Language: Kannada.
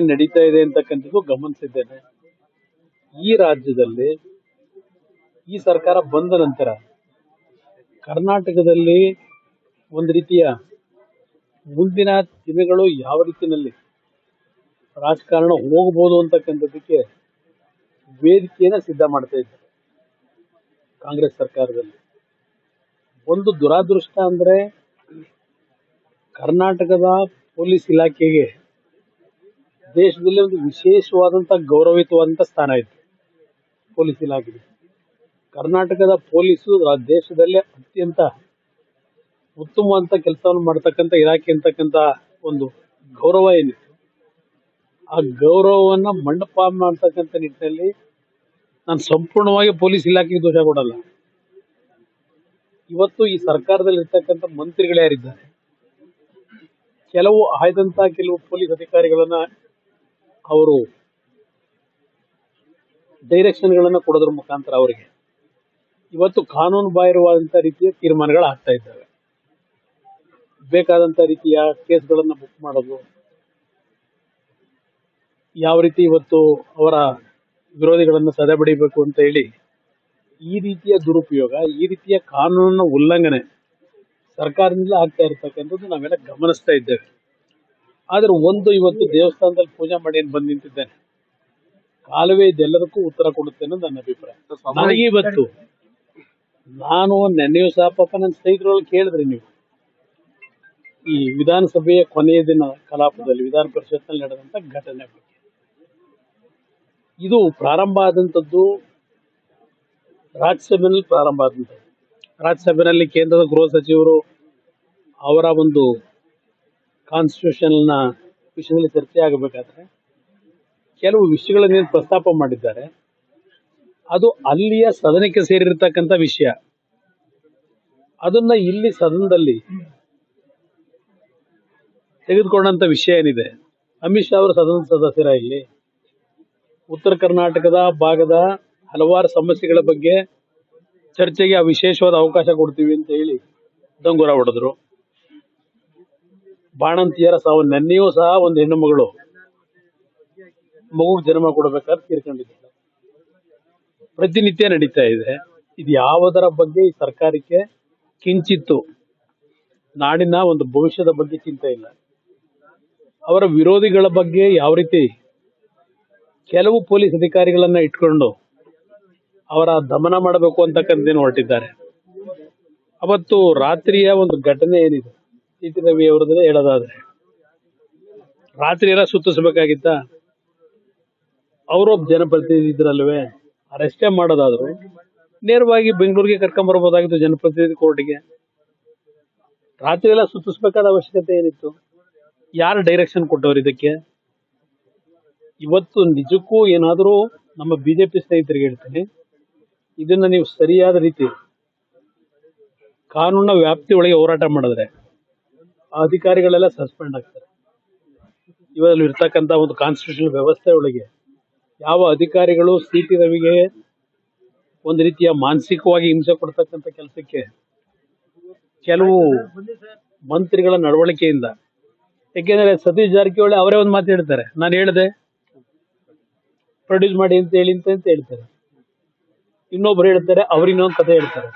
नड़ीता है गमन राज्य ಈ ಸರ್ಕಾರ ಬಂದ ನಂತರ ಕರ್ನಾಟಕದಲ್ಲಿ ಒಂದು ರೀತಿಯ ಮುಂದಿನ ದಿನಗಳು ಯಾವ ರೀತಿಯಲ್ಲಿ ರಾಜಕಾರಣ ಹೋಗಬಹುದು ಅಂತಕ್ಕಂಥದ್ದಕ್ಕೆ ವೇದಿಕೆಯನ್ನು ಸಿದ್ಧ ಮಾಡ್ತಾ ಇದ್ದಾರೆ ಕಾಂಗ್ರೆಸ್ ಸರ್ಕಾರದಲ್ಲಿ. ಒಂದು ದುರಾದೃಷ್ಟ ಅಂದರೆ ಕರ್ನಾಟಕದ ಪೊಲೀಸ್ ಇಲಾಖೆಗೆ ದೇಶದಲ್ಲಿ ಒಂದು ವಿಶೇಷವಾದಂಥ ಗೌರವಿತವಾದಂಥ ಸ್ಥಾನ ಇತ್ತು ಪೊಲೀಸ್ ಇಲಾಖೆಗೆ. ಕರ್ನಾಟಕದ ಪೊಲೀಸು ಆ ದೇಶದಲ್ಲೇ ಅತ್ಯಂತ ಉತ್ತಮವಂತ ಕೆಲಸವನ್ನು ಮಾಡ್ತಕ್ಕಂಥ ಇಲಾಖೆ ಅಂತಕ್ಕಂಥ ಒಂದು ಗೌರವ ಏನಿತ್ತು? ಆ ಗೌರವವನ್ನ ಮಂಡಪ ಮಾಡ್ತಕ್ಕಂಥ ನಿಟ್ಟಿನಲ್ಲಿ ನಾನು ಸಂಪೂರ್ಣವಾಗಿ ಪೊಲೀಸ್ ಇಲಾಖೆಗೆ ದೋಷ ಕೊಡಲ್ಲ. ಇವತ್ತು ಈ ಸರ್ಕಾರದಲ್ಲಿ ಇರ್ತಕ್ಕಂಥ ಮಂತ್ರಿಗಳು ಯಾರಿದ್ದಾರೆ? ಕೆಲವು ಆಯ್ದಂತ ಕೆಲವು ಪೊಲೀಸ್ ಅಧಿಕಾರಿಗಳನ್ನ ಅವರು ಡೈರೆಕ್ಷನ್ ಗಳನ್ನ ಕೊಡೋದ್ರ ಮುಖಾಂತರ ಅವರಿಗೆ ಇವತ್ತು ಕಾನೂನು ಬಾಹಿರವಾದಂತಹ ರೀತಿಯ ತೀರ್ಮಾನಗಳು ಆಗ್ತಾ ಇದ್ದಾವೆ. ಬೇಕಾದಂತ ರೀತಿಯ ಕೇಸ್ಗಳನ್ನ ಬುಕ್ ಮಾಡೋದು ಯಾವ ರೀತಿ ಇವತ್ತು ಅವರ ವಿರೋಧಿಗಳನ್ನು ಸದೆ ಬಡಿಬೇಕು ಅಂತ ಹೇಳಿ ಈ ರೀತಿಯ ದುರುಪಯೋಗ ಈ ರೀತಿಯ ಕಾನೂನಿನ ಉಲ್ಲಂಘನೆ ಸರ್ಕಾರದಿಂದ ಆಗ್ತಾ ಇರತಕ್ಕಂಥದ್ದು ನಾವೆಲ್ಲ ಗಮನಿಸ್ತಾ ಇದ್ದೇವೆ. ಆದ್ರೆ ಒಂದು ಇವತ್ತು ದೇವಸ್ಥಾನದಲ್ಲಿ ಪೂಜೆ ಮಾಡಿ ಏನ್ ಬಂದು ನಿಂತಿದ್ದೇನೆ? ಕಾಲುವೆ ಇದೆಲ್ಲದಕ್ಕೂ ಉತ್ತರ ಕೊಡುತ್ತೆ ಅನ್ನೋದು ನನ್ನ ಅಭಿಪ್ರಾಯ. ನನಗೆ ಇವತ್ತು ನಾನು ನೆನ್ನೆಯೂ ಸಹ ಪಾಪ ನನ್ನ ಸ್ನೇಹಿತರೊಳಗೆ ಕೇಳಿದ್ರಿ ನೀವು. ಈ ವಿಧಾನಸಭೆಯ ಕೊನೆಯ ದಿನ ಕಲಾಪದಲ್ಲಿ, ವಿಧಾನ ಪರಿಷತ್ನಲ್ಲಿ ನಡೆದಂತ ಘಟನೆ ಬಗ್ಗೆ. ಇದು ಪ್ರಾರಂಭ ಆದಂತದ್ದು ರಾಜ್ಯಸಭೆಯಲ್ಲಿ ಪ್ರಾರಂಭ ಆದಂಥದ್ದು. ರಾಜ್ಯಸಭೆಯಲ್ಲಿ ಕೇಂದ್ರದ ಗೃಹ ಸಚಿವರು ಅವರ ಒಂದು ಕಾನ್ಸ್ಟಿಟ್ಯೂಷನ್ನ ವಿಷಯದಲ್ಲಿ ಚರ್ಚೆ ಆಗಬೇಕಾದ್ರೆ ಕೆಲವು ವಿಷಯಗಳನ್ನೇನು ಪ್ರಸ್ತಾಪ ಮಾಡಿದ್ದಾರೆ ಅದು ಅಲ್ಲಿಯ ಸದನಕ್ಕೆ ಸೇರಿರ್ತಕ್ಕಂಥ ವಿಷಯ. ಅದನ್ನ ಇಲ್ಲಿ ಸದನದಲ್ಲಿ ತೆಗೆದುಕೊಂಡಂತ ವಿಷಯ ಏನಿದೆ? ಅಮಿತ್ ಶಾ ಅವರು ಸದನದ ಸದಸ್ಯರ ಇಲ್ಲಿ ಉತ್ತರ ಕರ್ನಾಟಕದ ಭಾಗದ ಹಲವಾರು ಸಮಸ್ಯೆಗಳ ಬಗ್ಗೆ ಚರ್ಚೆಗೆ ಆ ವಿಶೇಷವಾದ ಅವಕಾಶ ಕೊಡ್ತೀವಿ ಅಂತ ಹೇಳಿ ದಂಗುರ ಹೊಡೆದ್ರು. ಬಾಣಂತಿಯರ ಸಹ ನೆನ್ನೆಯೂ ಸಹ ಒಂದು ಹೆಣ್ಣು ಮಗಳು ಮಗುಗೆ ಜನ್ಮ ಕೊಡಬೇಕಾದ್ರೆ ತೀರ್ಕೊಂಡಿದ್ದಾರೆ ಪ್ರತಿನಿತ್ಯ ನಡೀತಾ ಇದೆ. ಇದು ಯಾವುದರ ಬಗ್ಗೆ ಈ ಸರ್ಕಾರಕ್ಕೆ ಕಿಂಚಿತ್ತು? ನಾಡಿನ ಒಂದು ಭವಿಷ್ಯದ ಬಗ್ಗೆ ಚಿಂತೆ ಇಲ್ಲ. ಅವರ ವಿರೋಧಿಗಳ ಬಗ್ಗೆ ಯಾವ ರೀತಿ ಕೆಲವು ಪೊಲೀಸ್ ಅಧಿಕಾರಿಗಳನ್ನ ಇಟ್ಕೊಂಡು ಅವರ ದಮನ ಮಾಡಬೇಕು ಅಂತಕ್ಕಂಥದ್ದೇನು ಹೊರಟಿದ್ದಾರೆ. ಅವತ್ತು ರಾತ್ರಿಯ ಒಂದು ಘಟನೆ ಏನಿದೆ? ಸಿಟಿ ರವಿ ಅವರದ್ರೆ ಹೇಳೋದಾದ್ರೆ, ರಾತ್ರಿ ಎಲ್ಲ ಸುತ್ತಿಸ್ಬೇಕಾಗಿತ್ತ? ಅವರೊಬ್ಬ ಜನಪ್ರತಿನಿಧಿ ಇದ್ರಲ್ವೇ ಅರೆಸ್ಟೇ ಮಾಡೋದಾದ್ರು ನೇರವಾಗಿ ಬೆಂಗಳೂರಿಗೆ ಕರ್ಕೊಂಬರ್ಬೋದಾಗಿತ್ತು ಜನಪ್ರತಿನಿಧಿ ಕೋರ್ಟ್ಗೆ. ರಾತ್ರಿ ಎಲ್ಲ ಸುತ್ತಿಸ್ಬೇಕಾದ ಅವಶ್ಯಕತೆ ಏನಿತ್ತು? ಯಾರು ಡೈರೆಕ್ಷನ್ ಕೊಟ್ಟವ್ರು ಇದಕ್ಕೆ? ಇವತ್ತು ನಿಜಕ್ಕೂ ಏನಾದರೂ ನಮ್ಮ ಬಿಜೆಪಿ ಸ್ನೇಹಿತರಿಗೆ ಹೇಳ್ತೀನಿ, ಇದನ್ನ ನೀವು ಸರಿಯಾದ ರೀತಿ ಕಾನೂನಿನ ವ್ಯಾಪ್ತಿ ಒಳಗೆ ಹೋರಾಟ ಮಾಡಿದ್ರೆ ಅಧಿಕಾರಿಗಳೆಲ್ಲ ಸಸ್ಪೆಂಡ್ ಆಗ್ತಾರೆ. ಇವರಲ್ಲಿ ಇರ್ತಕ್ಕಂಥ ಒಂದು ಕಾನ್ಸ್ಟಿಟ್ಯೂಷನ್ ವ್ಯವಸ್ಥೆ ಒಳಗೆ ಯಾವ ಅಧಿಕಾರಿಗಳು ಸಿ ಟಿ ರವಿಗೆ ಒಂದು ರೀತಿಯ ಮಾನಸಿಕವಾಗಿ ಹಿಂಸೆ ಕೊಡ್ತಕ್ಕಂಥ ಕೆಲಸಕ್ಕೆ ಕೆಲವು ಮಂತ್ರಿಗಳ ನಡವಳಿಕೆಯಿಂದ. ಯಾಕೆಂದ್ರೆ ಸತೀಶ್ ಜಾರಕಿಹೊಳಿ ಅವರೇ ಒಂದು ಮಾತು ಹೇಳ್ತಾರೆ. ನಾನು ಹೇಳಿದೆ, ಪ್ರೊಡ್ಯೂಸ್ ಮಾಡಿ ಅಂತ ಹೇಳಿ, ಅಂತ ಹೇಳ್ತಾರೆ. ಇನ್ನೊಬ್ರು ಹೇಳ್ತಾರೆ, ಅವ್ರು ಇನ್ನೊಂದು ಕಥೆ ಹೇಳ್ತಾರೆ.